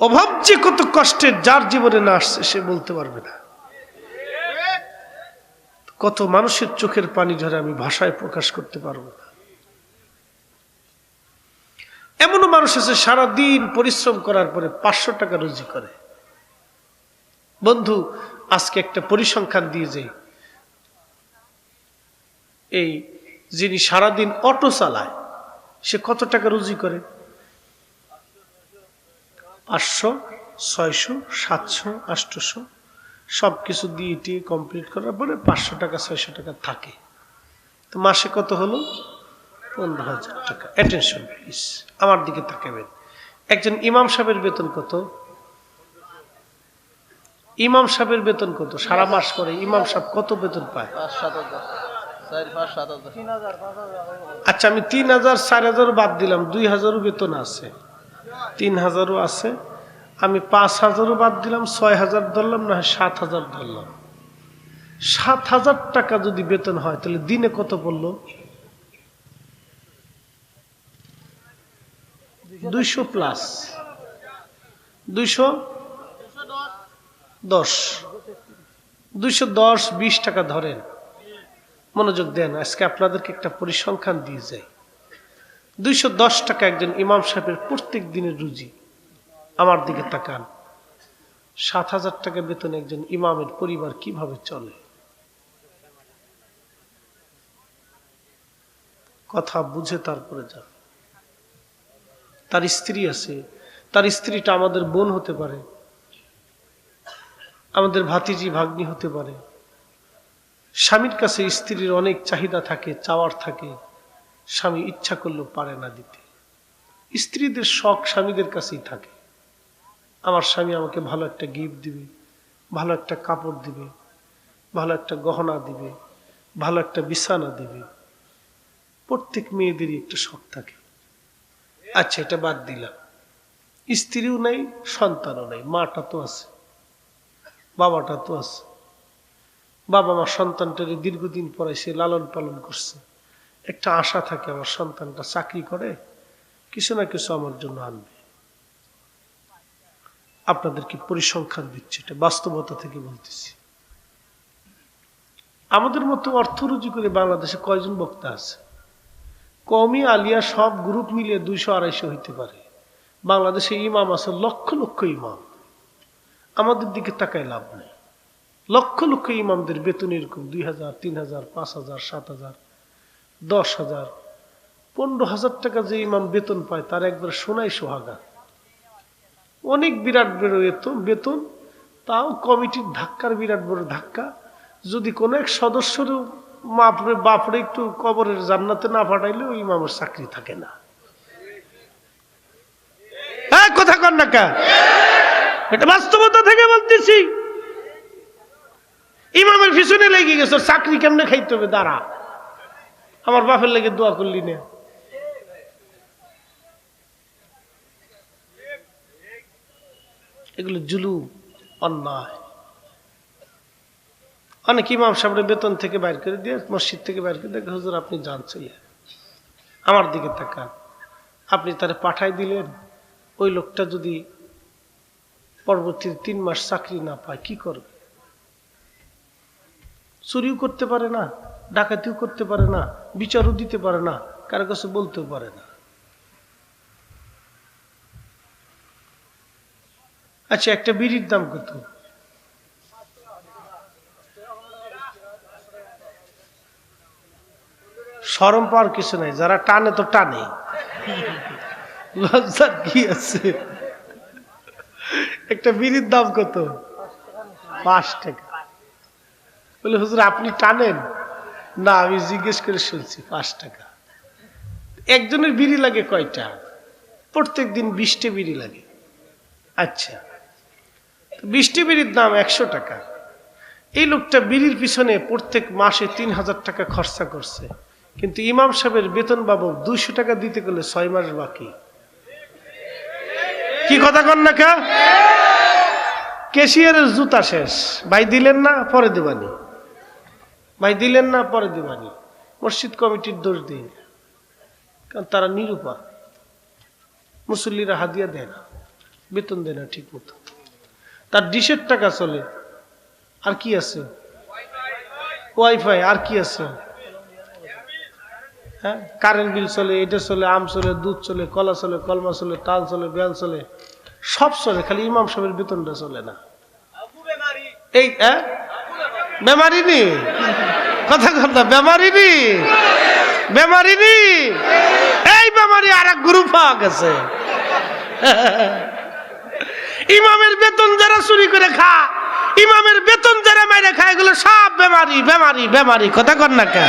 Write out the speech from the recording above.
অভাব যে কত কষ্টের, যার জীবনে না আসছে, সে বলতে পারবে না। কত মানুষের চোখের পানি ঝরে আমি ভাষায় প্রকাশ করতে পারব না। এমনও মানুষ আছে, সারাদিন পরিশ্রম করার পরে পাঁচশো টাকা রুজি করে। বন্ধু, আজকে একটা পরিসংখ্যান দিয়ে যাই। এই যিনি সারাদিন অটো চালায়, সে কত টাকা রুজি করে? পাঁচশো ছয়শো সাতশো আটশোশো সব কিছু দিয়ে টিয়ে কমপ্লিট করার পরে পাঁচশো টাকা ছয়শো টাকা থাকে। তো মাসে কত হলো? পনেরো হাজার টাকা। অ্যাটেনশন প্লিজ আমার দিকে তাকাবেন। একজন ইমাম সাহেবের বেতন কত? ইমাম সাহেবের বেতন কত? সারা মাস করে ইমাম সাহেব কত বেতন পায়? হাজার হাজার। আচ্ছা আমি তিন হাজার চার হাজারও বাদ দিলাম। দুই হাজারও বেতন আছে। তিন হাজারও আছে। আমি পাঁচ হাজারও বাদ দিলাম, ছয় হাজার ধরলাম, না সাত হাজার ধরলাম। সাত হাজার টাকা যদি বেতন হয়, তাহলে দিনে কত পড়ল? দুইশো প্লাস। দুইশো দশ। দুইশো দশ, বিশ টাকা ধরেন। মনোযোগ দেন, আজকে আপনাদেরকে একটা পরিসংখ্যান দিয়ে যাই। দুইশো দশ টাকা একজন ইমাম সাহেবের প্রত্যেক দিনের রুজি। আমার দিকে তাকান। সাত হাজার টাকা বেতন একজন ইমামের পরিবার কীভাবে চলে? কথা বুঝে তারপরে যান। তার স্ত্রী আছে। তার স্ত্রীটা আমাদের বোন হতে পারে। আমাদের ভাতিজি, ভাগ্নি হতে পারে। স্বামীর কাছে স্ত্রীর অনেক চাহিদা থাকে, চাওয়ার থাকে। স্বামী ইচ্ছা করলেও পারে না দিতে। স্ত্রীদের শখ স্বামীদের কাছেই থাকে। আমার স্বামী আমাকে ভালো একটা গিফট দিবে, ভালো একটা কাপড় দিবে, ভালো একটা গহনা দিবে, ভালো একটা বিছানা দিবে। প্রত্যেক মেয়েদেরই একটা শখ থাকে। আচ্ছা এটা বাদ দিলাম। স্ত্রীও নাই, সন্তানও নাই, মাটা তো আছে, বাবাটা তো আছে। বাবা মা সন্তানটারে দীর্ঘদিন পড়াইছে লালন পালন করছে। একটা আশা থাকে আমার সন্তানটা চাকরি করে, কিছু না কিছু আমার জন্য আনবে। আপনাদেরকে পরিসংখ্যান দিচ্ছে, এটা বাস্তবতা থেকে বলতেছি। আমাদের মতো অর্থ রুজি করে বাংলাদেশে কয়জন বক্তা আছে? কমি আলিয়া, সব গ্রুপ মিলিয়ে দুইশো আড়াইশো হইতে পারে। বাংলাদেশে ইমাম আছে লক্ষ লক্ষ ইমাম। আমাদের দিকে তাকায় লাভ নেই। লক্ষ লক্ষ ইমামদের বেতন এরকম দুই হাজার, তিন হাজার, পাঁচ হাজার, সাত হাজার। দশ হাজার। পনেরো হাজার টাকা যে ইমাম বেতন পায়, তার একবার সোনাই সোহাগা। অনেক বিরাট বড় বেতন বেতন, তাও কমিটির ধাক্কার বিরাট বড় ধাক্কা। যদি কোনো এক সদস্যরও মাপরে বাপরে একটু কবরের জান্নাতে না পাঠাইলে ওই ইমামের চাকরি থাকে না। কথা কর না এটা বাস্তবতা থেকে বলতেছি। ইমামের পিছনে লেগে গেছে চাকরি কেমনে খাইতে হবে? দাঁড়া। আমার বাপের লেগে দোয়া করলি না। এগুলো জুলু অন্যায়। অনেক ইমাম সাহেবের বেতন থেকে বাইর করে দিয়ে, মসজিদ থেকে বাইর করে দেখে হুজুর, আপনি যান, চলে আমার দিকে তাকান। আপনি তারে পাঠাই দিলেন। ওই লোকটা যদি পরবর্তী তিন মাস চাকরি না পায়, কি করবে? চুরিও করতে পারে না। ডাকাতিও করতে পারে না, বিচারও দিতে পারে না, কারও কাছে বলতেও পারে না। আচ্ছা একটা বিড়ির দাম কত? সরম পাওয়ার কিছু নাই, যারা টানে তো টানে। লজ্জার কি আছে? একটা বিড়ির দাম কত? পাঁচ টাকা। বলে, হুজুর, আপনি টানেন? না, আমি জিজ্ঞেস করে শুনছি, পাঁচ টাকা। একজনের বিড়ি লাগে কয়টা? প্রত্যেক দিন বিশটা বিড়ি লাগে। আচ্ছা বিশটি বিড়ির দাম একশো টাকা। এই লোকটা বিড়ির পিছনে প্রত্যেক মাসে তিন হাজার টাকা খরচা করছে। কিন্তু ইমাম সাহেবের বেতন বাবু দুইশো টাকা দিতে গেলে ছয় মাস বাকি। কি কথা কন না কা? কেশিয়ারের জুতা শেষ। ভাই দিলেন না, পরে দেবানি। ভাই, দিলেন না, পরে দেবানি মসজিদ কমিটির দোষ দিন কারণ তারা নিরূপা মুসল্লিরা হাদিয়া দেয় না, বেতন দেয় না ঠিক মতো তার ডিশের টাকা চলে, আর কি আছে? ওয়াইফাই, আর কি আছে? হ্যাঁ কারেন্ট বিল চলে, এটা চলে, আম চলে, দুধ চলে, কলা চলে, কলমা চলে, তাল চলে বেল চলে, সব চলে, খালি ইমাম সাহেবের বেতনটা চলে না। এই হ্যাঁ? বেমারি নি কথা কথা বেমারি নি? বেমারি নি? এই বেমারি আর এক গ্রুপ পাওয়া গেছে। ইমামের বেতন যারা চুরি করে খা ইমামের বেতন যারা মেরে খায়, এগুলো সব বেমারি বেমারি বেমারি, কথা কর না কে